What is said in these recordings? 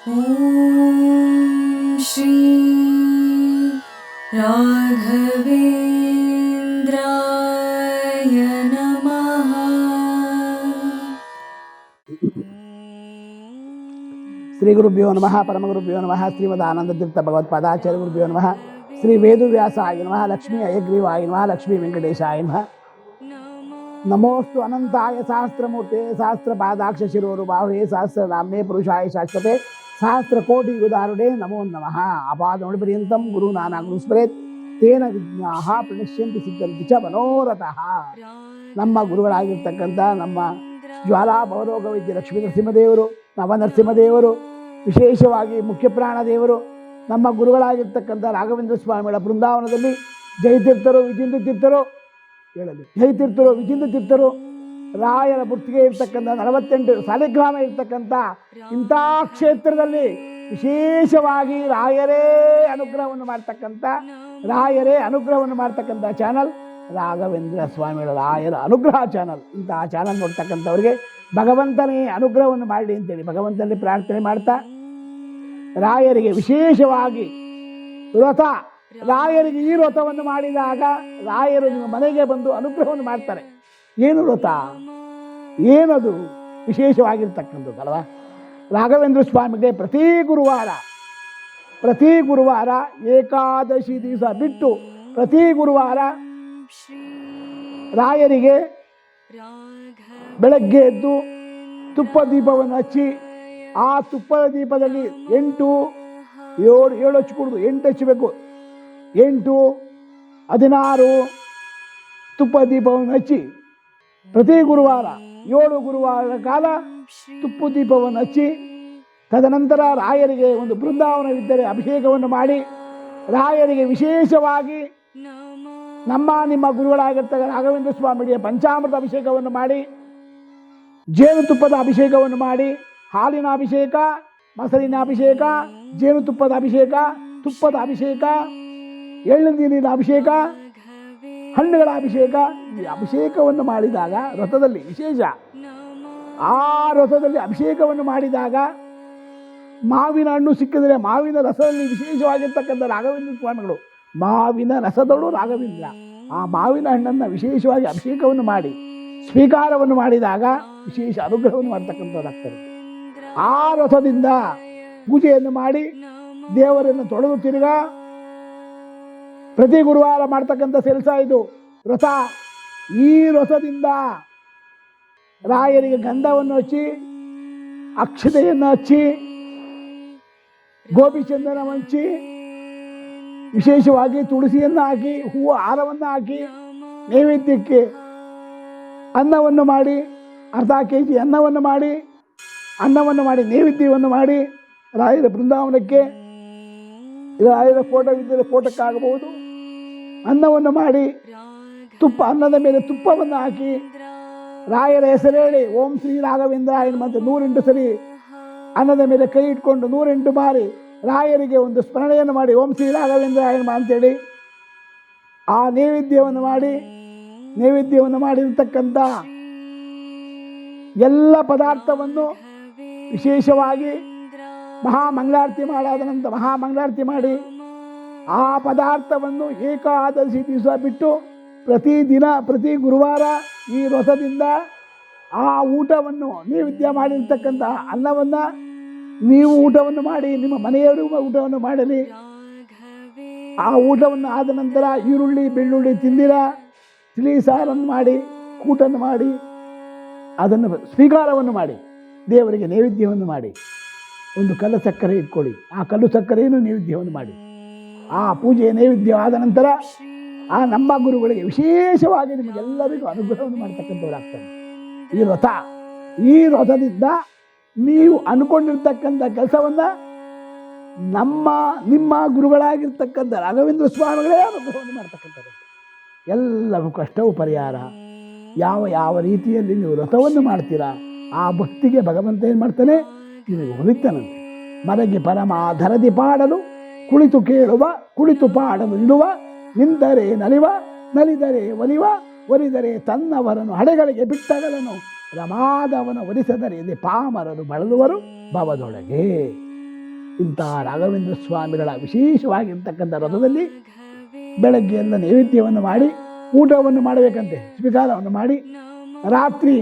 श्रीगुरभ्यो नम राघवेन्द्राय नमः। श्रीगुरुभ्यो नमः गुरुभ्यो नम, श्रीमदानन्दतीर्थभगवत्पादाचार्यगुरुभ्यो नमः, श्रीवेदुव्यासाय नम, लक्ष्मी अयग्रीवाय नमः लक्ष्मीवेङ्कटेशाय नम। नमोस्तु अनन्ताय सहस्रमूर्ते सहस्रपादाक्षशिरोरुबाहे सहस्रनाम्ने पुरुषाय शाश्वते। ನಮೋಸ್ತು ಅನಂತಾಯ ಸಹಸ್ರಮೂರ್ತೆ ಸಹಸ್ರ ಪಾದಾಕ್ಷ ಶಿರೋರು ಬಾಹುವೆ ಸಹಸ್ರ ನಾಮ್ನೇ ಪುರುಷಾಯ ಶಾಶ್ವತೆ ಸಹಸ್ರ ಕೋಟಿ ಯುಧಾರುಡೆ ನಮೋ ನಮಃ. ಅಪಾದ ಪರ್ಯಂತಂ ಗುರು ನಾನಾ ಗುರು ಸ್ಮರೇತ್. ತೇನ ವಿಜ್ಞಾಹ ಪ್ರಣಶ್ಯಂತಿ ಸಿದ್ಧಂತಿ ಚ ಮನೋರಥಃ. ನಮ್ಮ ಗುರುಗಳಾಗಿರ್ತಕ್ಕಂಥ ನಮ್ಮ ಜ್ವಾಲಾ ಭವರೋಗ ವೈದ್ಯ ಲಕ್ಷ್ಮೀ ನರಸಿಂಹದೇವರು ನವನರಸಿಂಹದೇವರು ವಿಶೇಷವಾಗಿ ಮುಖ್ಯಪ್ರಾಣ ದೇವರು, ನಮ್ಮ ಗುರುಗಳಾಗಿರ್ತಕ್ಕಂಥ ರಾಘವೇಂದ್ರ ಸ್ವಾಮಿಗಳ ಬೃಂದಾವನದಲ್ಲಿ ಜಯತೀರ್ಥರು ವಿಜಿಂದ ತೀರ್ಥರು ಹೇಳಲಿ. ಜಯತೀರ್ಥರು ವಿಜಿಂದ ತೀರ್ಥರು ರಾಯರ ಬುಟ್ಟಿಗೆ ಇರ್ತಕ್ಕಂಥ ನಲವತ್ತೆಂಟು ಸಾಲಿಗ್ರಾಮ ಇರ್ತಕ್ಕಂಥ ಇಂಥ ಕ್ಷೇತ್ರದಲ್ಲಿ ವಿಶೇಷವಾಗಿ ರಾಯರೇ ಅನುಗ್ರಹವನ್ನು ಮಾಡ್ತಕ್ಕಂಥ, ರಾಯರೇ ಅನುಗ್ರಹವನ್ನು ಮಾಡ್ತಕ್ಕಂಥ ಚಾನಲ್ ರಾಘವೇಂದ್ರ ಸ್ವಾಮಿಗಳ ರಾಯರ ಅನುಗ್ರಹ ಚಾನಲ್ ಇಂತಹ ಚಾನಲ್ ನೋಡ್ತಕ್ಕಂಥವ್ರಿಗೆ ಭಗವಂತನೇ ಅನುಗ್ರಹವನ್ನು ಮಾಡಲಿ ಅಂತೇಳಿ ಭಗವಂತನಲ್ಲಿ ಪ್ರಾರ್ಥನೆ ಮಾಡ್ತಾ, ರಾಯರಿಗೆ ವಿಶೇಷವಾಗಿ ವ್ರತ, ರಾಯರಿಗೆ ಈ ವ್ರತವನ್ನು ಮಾಡಿದಾಗ ರಾಯರು ನಿಮ್ಮ ಮನೆಗೆ ಬಂದು ಅನುಗ್ರಹವನ್ನು ಮಾಡ್ತಾರೆ. ಏನು ವ್ರತ? ಏನದು? ವಿಶೇಷವಾಗಿರ್ತಕ್ಕಂಥದ್ದು ಅಲ್ವಾ ರಾಘವೇಂದ್ರ ಸ್ವಾಮಿಗೆ ಪ್ರತಿ ಗುರುವಾರ ಪ್ರತಿ ಗುರುವಾರ ಏಕಾದಶಿ ದಿವಸ ಬಿಟ್ಟು ಪ್ರತಿ ಗುರುವಾರ ರಾಯರಿಗೆ ಬೆಳಗ್ಗೆ ಎದ್ದು ತುಪ್ಪ ದೀಪವನ್ನು ಹಚ್ಚಿ, ಆ ತುಪ್ಪದ ದೀಪದಲ್ಲಿ ಎಂಟು, ಏಳು ಏಳು ಹಚ್ಕೊಡುದು ಎಂಟು ಹಚ್ಚಬೇಕು. ಎಂಟು, ಹದಿನಾರು ತುಪ್ಪ ದೀಪವನ್ನು ಹಚ್ಚಿ ಪ್ರತಿ ಗುರುವಾರ ಏಳು ಗುರುವಾರ ಕಾಲ ತುಪ್ಪು ದೀಪವನ್ನು ಹಚ್ಚಿ, ತದನಂತರ ರಾಯರಿಗೆ ಒಂದು ಬೃಂದಾವನವಿದ್ದರೆ ಅಭಿಷೇಕವನ್ನು ಮಾಡಿ, ರಾಯರಿಗೆ ವಿಶೇಷವಾಗಿ ನಮ್ಮ ನಿಮ್ಮ ಗುರುಗಳಾಗಿರ್ತಕ್ಕ ರಾಘವೇಂದ್ರ ಸ್ವಾಮಿಗೆ ಪಂಚಾಮೃತ ಅಭಿಷೇಕವನ್ನು ಮಾಡಿ, ಜೇನುತುಪ್ಪದ ಅಭಿಷೇಕವನ್ನು ಮಾಡಿ, ಹಾಲಿನ ಅಭಿಷೇಕ, ಮೊಸರಿನ ಅಭಿಷೇಕ, ಜೇನುತುಪ್ಪದ ಅಭಿಷೇಕ, ತುಪ್ಪದ ಅಭಿಷೇಕ, ಎಳ್ಳು ನೀರಿನ ಅಭಿಷೇಕ ಹಣ್ಣುಗಳ ಅಭಿಷೇಕ. ಈ ಅಭಿಷೇಕವನ್ನು ಮಾಡಿದಾಗ ರಥದಲ್ಲಿ ವಿಶೇಷ. ಆ ರಥದಲ್ಲಿ ಅಭಿಷೇಕವನ್ನು ಮಾಡಿದಾಗ ಮಾವಿನ ಹಣ್ಣು ಸಿಕ್ಕಿದರೆ ಮಾವಿನ ರಸದಲ್ಲಿ ವಿಶೇಷವಾಗಿರ್ತಕ್ಕಂಥ ರಾಘವೇಂದ್ರ ಸ್ವಾಮಿಗಳು ಮಾವಿನ ರಸದಳು ರಾಘವೇಂದ್ರ. ಆ ಮಾವಿನ ಹಣ್ಣನ್ನು ವಿಶೇಷವಾಗಿ ಅಭಿಷೇಕವನ್ನು ಮಾಡಿ, ಸ್ವೀಕಾರವನ್ನು ಮಾಡಿದಾಗ ವಿಶೇಷ ಅನುಗ್ರಹವನ್ನು ಮಾಡ್ತಕ್ಕಂಥದ್ದಾಗ್ತದೆ ಆ ರಥದಿಂದ ಪೂಜೆಯನ್ನು ಮಾಡಿ ದೇವರನ್ನು ತೊಳೆದು ತಿರುಗಾ ಪ್ರತಿ ಗುರುವಾರ ಮಾಡ್ತಕ್ಕಂಥ ಕೆಲಸ ಇದು. ರಸ ಈ ರಸದಿಂದ ರಾಯರಿಗೆ ಗಂಧವನ್ನು ಹಚ್ಚಿ, ಅಕ್ಷತೆಯನ್ನು ಹಚ್ಚಿ ಗೋಪಿಚಂದನ ಹಂಚಿ, ವಿಶೇಷವಾಗಿ ತುಳಸಿಯನ್ನು ಹಾಕಿ, ಹೂವು ಹಾರವನ್ನು ಹಾಕಿ, ನೈವೇದ್ಯಕ್ಕೆ ಅನ್ನವನ್ನು ಮಾಡಿ, ಅರ್ಧ ಕೆ ಜಿ ಅನ್ನವನ್ನು ಮಾಡಿ ಅನ್ನವನ್ನು ಮಾಡಿ, ನೈವೇದ್ಯವನ್ನು ಮಾಡಿ, ರಾಯರ ಬೃಂದಾವನಕ್ಕೆ, ರಾಯರ ಫೋಟೋ ಫೋಟೋವಿದ್ದರೆ ಫೋಟೋಕ್ಕಾಗಬಹುದು ಅನ್ನವನ್ನು ಮಾಡಿ ತುಪ್ಪ, ಅನ್ನದ ಮೇಲೆ ತುಪ್ಪವನ್ನು ಹಾಕಿ. ರಾಯರ ಹೆಸರು ಹೇಳಿ, ಓಂ ಶ್ರೀ ರಾಘವೇಂದ್ರ ಎನ್ನುವಂತೆ ನೂರೆಂಟು ಸರಿ. ಅನ್ನದ ಮೇಲೆ ಕೈ ಇಟ್ಕೊಂಡು ನೂರೆಂಟು ಬಾರಿ ರಾಯರಿಗೆ ಒಂದು ಸ್ಮರಣೆಯನ್ನು ಮಾಡಿ, ಓಂ ಶ್ರೀ ರಾಘವೇಂದ್ರ ಎನ್ನುವ ಅಂತೇಳಿ. ಆ ನೈವೇದ್ಯವನ್ನು ಮಾಡಿ, ನೈವೇದ್ಯವನ್ನು ಮಾಡಿರ್ತಕ್ಕಂಥ ಎಲ್ಲ ಪದಾರ್ಥವನ್ನು ವಿಶೇಷವಾಗಿ ಮಹಾಮಂಗಳಾರತಿ ಮಾಡಾದ ನಂತರ ಮಹಾಮಂಗಳಾರತಿ ಮಾಡಿ. ಆ ಪದಾರ್ಥವನ್ನು ಏಕಾದಶಿ ದಿವಸ ಬಿಟ್ಟು ಪ್ರತಿದಿನ ಪ್ರತಿ ಗುರುವಾರ ಈ ರಸದಿಂದ ಆ ಊಟವನ್ನು ನೈವೇದ್ಯ ಮಾಡಿರ್ತಕ್ಕಂಥ ಅನ್ನವನ್ನು ನೀವು ಊಟವನ್ನು ಮಾಡಿ, ನಿಮ್ಮ ಮನೆಯವರಿಗೂ ಊಟವನ್ನು ಮಾಡಲಿ. ಆ ಊಟವನ್ನು ಆದ ನಂತರ ಈರುಳ್ಳಿ, ಬೆಳ್ಳುಳ್ಳಿ ತಿಂದಿರ, ತಿಳಿ ಸಾರನ್ನು ಮಾಡಿ, ಕೂಟನ್ನು ಮಾಡಿ, ಅದನ್ನು ಸ್ವೀಕಾರವನ್ನು ಮಾಡಿ, ದೇವರಿಗೆ ನೈವೇದ್ಯವನ್ನು ಮಾಡಿ. ಒಂದು ಕಲ್ಲು ಸಕ್ಕರೆ ಇಟ್ಕೊಳ್ಳಿ. ಆ ಕಲ್ಲು ಸಕ್ಕರೆಯನ್ನು ನೈವೇದ್ಯವನ್ನು ಮಾಡಿ. ಆ ಪೂಜೆ ನೈವೇದ್ಯವಾದ ನಂತರ ಆ ನಮ್ಮ ಗುರುಗಳಿಗೆ ವಿಶೇಷವಾಗಿ ನಿಮಗೆಲ್ಲರಿಗೂ ಅನುಗ್ರಹವನ್ನು ಮಾಡ್ತಕ್ಕಂಥವ್ರಾಗ್ತಾರೆ. ಈ ರಥ, ಈ ರಥದಿಂದ ನೀವು ಅನ್ಕೊಂಡಿರ್ತಕ್ಕಂಥ ಕೆಲಸವನ್ನು ನಮ್ಮ, ನಿಮ್ಮ ಗುರುಗಳಾಗಿರ್ತಕ್ಕಂಥ ರಾಘವೇಂದ್ರ ಸ್ವಾಮಿಗಳೇ ಅನುಗ್ರಹವನ್ನು ಮಾಡ್ತಕ್ಕಂಥದ್ದು. ಎಲ್ಲವೂ ಕಷ್ಟವೂ ಪರಿಹಾರ. ಯಾವ ಯಾವ ರೀತಿಯಲ್ಲಿ ನೀವು ವ್ರತವನ್ನು ಮಾಡ್ತೀರಾ, ಆ ಭಕ್ತಿಗೆ ಭಗವಂತ ಏನು ಮಾಡ್ತಾನೆ? ನಿನಗೆ ಹೊಲಿತಾನಂತೆ. ಮರಗೆ ಪರಮ ಧರದಿ ಪಾಡಲು ಕುಳಿತು ಕೇಳುವ, ಕುಳಿತು ಪಾಡಲು ಇಡುವ ನಿಂತರೆ ನಲಿವ, ನಲಿದರೆ ಒಲಿವ ಒಲಿದರೆ ತನ್ನವರನ್ನು ಹಡೆಗಳಿಗೆ ಬಿಟ್ಟಗಲನು. ರಮಾದವನ ಒಲಿಸದರೆ ಇಲ್ಲಿ ಪಾಮರರು ಬಳಲುವರು ಭವದೊಳಗೆ. ಇಂಥ ರಾಘವೇಂದ್ರ ಸ್ವಾಮಿಗಳ ವಿಶೇಷವಾಗಿರ್ತಕ್ಕಂಥ ರಥದಲ್ಲಿ ಬೆಳಗ್ಗೆಯಿಂದ ನೈವೇದ್ಯವನ್ನು ಮಾಡಿ, ಊಟವನ್ನು ಮಾಡಬೇಕಂತೆ ಸ್ವೀಕಾರವನ್ನು ಮಾಡಿ, ರಾತ್ರಿ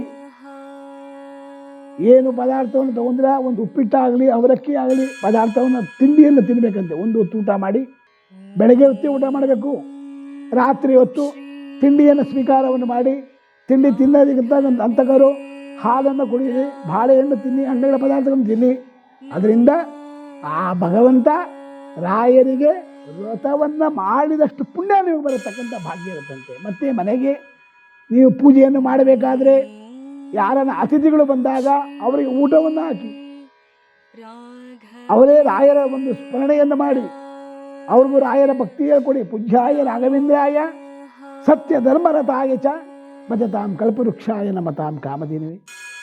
ಏನು ಪದಾರ್ಥವನ್ನು ತಗೊಂಡ್ರೆ ಒಂದು ಉಪ್ಪಿಟ್ಟಾಗಲಿ ಅವಲಕ್ಕಿ ಆಗಲಿ ಪದಾರ್ಥವನ್ನು ತಿಂಡಿಯನ್ನು ತಿನ್ನಬೇಕಂತೆ ಒಂದು ಹೊತ್ತು ಊಟ ಮಾಡಿ, ಬೆಳಗ್ಗೆ ಹೊತ್ತಿ ಊಟ ಮಾಡಬೇಕು. ರಾತ್ರಿ ಹೊತ್ತು ತಿಂಡಿಯನ್ನು ಸ್ವೀಕಾರವನ್ನು ಮಾಡಿ, ತಿಂಡಿ ತಿನ್ನೋದಕ್ಕಿಂತ ಅಂತಕರು ಹಾಲನ್ನು ಕುಡಿಯಿರಿ, ಬಾಳೆಹಣ್ಣು ತಿನ್ನಿ, ಹಣ್ಣುಗಳ ಪದಾರ್ಥಗಳನ್ನು ತಿನ್ನಿ. ಅದರಿಂದ ಆ ಭಗವಂತ ರಾಯರಿಗೆ ವ್ರತವನ್ನು ಮಾಡಿದಷ್ಟು ಪುಣ್ಯ ನೀವು ಬರತಕ್ಕಂಥ ಭಾಗ್ಯ ಇರುತ್ತಂತೆ. ಮತ್ತು ಮನೆಗೆ ನೀವು ಪೂಜೆಯನ್ನು ಮಾಡಬೇಕಾದ್ರೆ ಯಾರನ್ನ ಅತಿಥಿಗಳು ಬಂದಾಗ ಅವರಿಗೆ ಊಟವನ್ನು ಹಾಕಿ. ಅವರೇ ರಾಯರ ಒಂದು ಸ್ಮರಣೆಯನ್ನು ಮಾಡಿ. ಅವ್ರಿಗೂ ರಾಯರ ಭಕ್ತಿ ಹೇಳ್ಕೊಡಿ ಪೂಜ್ಯಾಯ ರಾಘವೇಂದ್ರಾಯ, ಸತ್ಯ ಧರ್ಮರತಾಯ ಚ, ಭಜತಾಂ ಕಲ್ಪವೃಕ್ಷಾಯ ನಮತಾಂ ಕಾಮಧೇನುವೆ.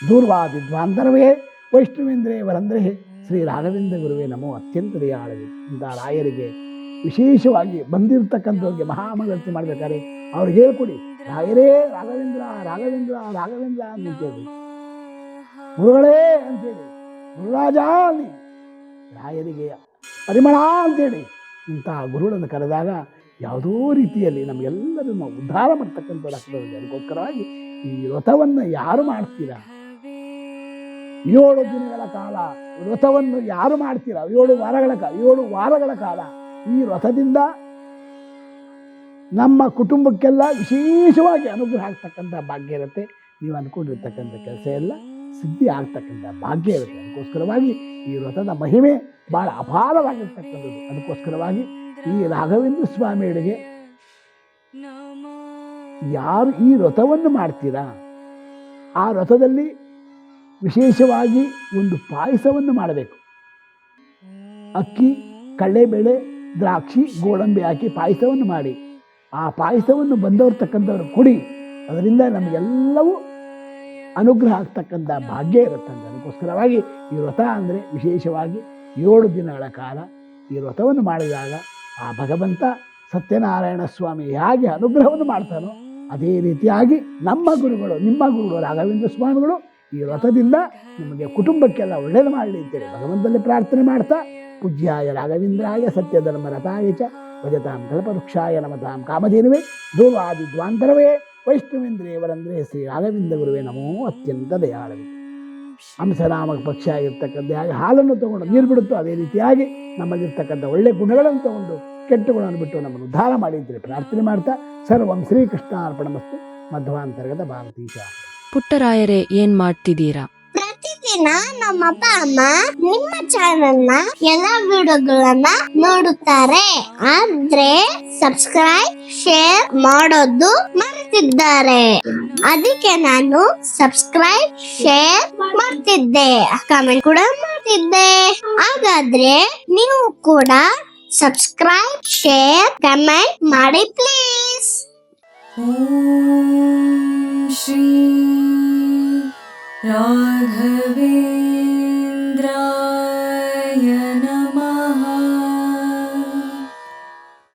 ದೂರ್ವಾ ವಿದ್ವಾಂಧರ್ವೇ ವೈಷ್ಣವೇಂದ್ರೇ ವರಂದ್ರೇ, ಶ್ರೀ ರಾಘವೇಂದ್ರ ಗುರುವೇ ನಮೋ ಅತ್ಯಂತ ದಯಾಳವಿ. ಇಂಥ ರಾಯರಿಗೆ ವಿಶೇಷವಾಗಿ ಬಂದಿರತಕ್ಕಂಥವ್ರಿಗೆ ಮಹಾಮಂಗಳತಿ ಮಾಡಬೇಕಾದ್ರೆ ಅವ್ರಿಗೆ ಹೇಳ್ಕೊಡಿ. ರಾಯರೇ ರಾಘವೇಂದ್ರ ರಾಘವೇಂದ್ರ ರಾಘವೇಂದ್ರ ಅಂತೇಳಿ ಗುರುಗಳೇ ಅಂತೇಳಿ ಗುರುರಾಜ ರಾಯರಿಗೆ ಪರಿಮಳ ಅಂತೇಳಿ ಇಂತಹ ಗುರುಗಳನ್ನು ಕರೆದಾಗ ಯಾವುದೋ ರೀತಿಯಲ್ಲಿ ನಮಗೆಲ್ಲರನ್ನು ಉದ್ಧಾರ ಮಾಡ್ತಕ್ಕಂಥದ್ದಾಗ್ತದೆ ಅದಕ್ಕೋಸ್ಕರವಾಗಿ ಈ ವ್ರತವನ್ನು ಯಾರು ಮಾಡ್ತೀರಾ? ಏಳು ದಿನಗಳ ಕಾಲ ವ್ರತವನ್ನು ಯಾರು ಮಾಡ್ತೀರಾ? ಏಳು ವಾರಗಳ ಕಾಲ ಏಳು ವಾರಗಳ ಕಾಲ ಈ ವ್ರತದಿಂದ ನಮ್ಮ ಕುಟುಂಬಕ್ಕೆಲ್ಲ ವಿಶೇಷವಾಗಿ ಅನುಗ್ರಹ ಆಗ್ತಕ್ಕಂಥ ಭಾಗ್ಯ ಇರುತ್ತೆ. ನೀವು ಅಂದ್ಕೊಂಡಿರ್ತಕ್ಕಂಥ ಕೆಲಸ ಎಲ್ಲ ಸಿದ್ಧಿ ಆಗ್ತಕ್ಕಂಥ ಭಾಗ್ಯ ಇರುತ್ತೆ. ಅದಕ್ಕೋಸ್ಕರವಾಗಿ ಈ ವ್ರತದ ಮಹಿಮೆ ಭಾಳ ಅಪಾರವಾಗಿರ್ತಕ್ಕಂಥದ್ದು. ಅದಕ್ಕೋಸ್ಕರವಾಗಿ ಈ ರಾಘವೇಂದ್ರ ಸ್ವಾಮಿಗಳಿಗೆ ಯಾರು ಈ ವ್ರತವನ್ನು ಮಾಡ್ತೀರಾ? ಆ ವ್ರತದಲ್ಲಿ ವಿಶೇಷವಾಗಿ ಒಂದು ಪಾಯಸವನ್ನು ಮಾಡಬೇಕು. ಅಕ್ಕಿ, ಕಡಲೆಬೇಳೆ, ದ್ರಾಕ್ಷಿ, ಗೋಡಂಬಿ ಹಾಕಿ ಪಾಯಸವನ್ನು ಮಾಡಿ. ಆ ಪಾಯಸವನ್ನು ಬಂದವರು ತಕ್ಕಂಥವ್ರು ಕೊಡಿ. ಅದರಿಂದ ನಮಗೆಲ್ಲವೂ ಅನುಗ್ರಹ ಆಗ್ತಕ್ಕಂಥ ಭಾಗ್ಯ ಇರುತ್ತಂತೆ ಅದಕ್ಕೋಸ್ಕರವಾಗಿ ಈ ವ್ರತ ಅಂದರೆ ವಿಶೇಷವಾಗಿ ಏಳು ದಿನಗಳ ಕಾಲ ಈ ವ್ರತವನ್ನು ಮಾಡಿದಾಗ ಆ ಭಗವಂತ ಸತ್ಯನಾರಾಯಣ ಸ್ವಾಮಿ ಹೇಗೆ ಅನುಗ್ರಹವನ್ನು ಮಾಡ್ತಾನೋ ಅದೇ ರೀತಿಯಾಗಿ ನಮ್ಮ ಗುರುಗಳು, ನಿಮ್ಮ ಗುರುಗಳು, ರಾಘವೇಂದ್ರ ಸ್ವಾಮಿಗಳು ಈ ವ್ರತದಿಂದ ನಿಮಗೆ ಕುಟುಂಬಕ್ಕೆಲ್ಲ ಒಳ್ಳೇದು ಮಾಡಲಿ ಅಂತೇಳಿ ಭಗವಂತನಲ್ಲಿ ಪ್ರಾರ್ಥನೆ ಮಾಡ್ತಾ, ಪೂಜ್ಯಾಯ ರಾಘವೇಂದ್ರಾಯ ಸತ್ಯಧರ್ಮ ರಥಾಯ ಚ. ಭಜತಾಂ ಕಲ್ಪವೃಕ್ಷಾಯ ನಮತಾಂ ಕಾಮಧೇನುವೆ ಧ್ರುವಾದಿ ದ್ವಾಂತರವೇ ವೈಷ್ಣವೇಂದ್ರೇವರಂದ್ರೆ ಶ್ರೀ ರಾಘವೇಂದ್ರ ಗುರುವೇ ನಮೋ ಅತ್ಯಂತ ದಯಾಳವಿ. ಹಂಸನಾಮಕ ಪಕ್ಷ ಆಗಿರ್ತಕ್ಕಂಥ ಹಾಗೆ ಹಾಲನ್ನು ತಗೊಂಡು ನೀರು ಬಿಡುತ್ತೋ ಅದೇ ರೀತಿಯಾಗಿ ನಮ್ಮಲ್ಲಿರ್ತಕ್ಕಂಥ ಒಳ್ಳೆ ಗುಣಗಳನ್ನು ತಗೊಂಡು ಕೆಟ್ಟ ಗುಣವನ್ನು ಬಿಟ್ಟು ನಮ್ಮನ್ನು ಉದ್ಧಾರ ಮಾಡಿ ಅಂತೇಳಿ ಪ್ರಾರ್ಥನೆ ಮಾಡ್ತಾ ಸರ್ವಂ ಶ್ರೀಕೃಷ್ಣ ಅರ್ಪಣಮಸ್ತು ಮಧ್ವಾಂತರ್ಗತ ಭಾರತೀಶ ಪುಟ್ಟರಾಯರೇ, ಏನ್ ಮಾಡ್ತಿದ್ದೀರಾ? ನಾನು ನಮ್ಮ ಅಪ್ಪ ಅಮ್ಮ ನಿಮ್ಮ ಚಾನಲ್ನ ಎಲ್ಲ ವಿಡಿಯೋಗಳನ್ನ ನೋಡುತ್ತಾರೆ. ಆದ್ರೆ ಸಬ್ಸ್ಕ್ರೈಬ್ ಶೇರ್ ಮಾಡೋದು ಮರೆತಿದ್ದಾರೆ. ಅದಕ್ಕೆ ನಾನು ಸಬ್ಸ್ಕ್ರೈಬ್ ಶೇರ್ ಮಾಡ್ತಿದ್ದೆ. ಕಮೆಂಟ್ ಕೂಡ ಮಾಡ್ತಿದ್ದೆ. ಹಾಗಾದ್ರೆ ನೀವು ಕೂಡ ಸಬ್ಸ್ಕ್ರೈಬ್ ಶೇರ್ ಕಮೆಂಟ್ ಮಾಡಿ please Shri long have been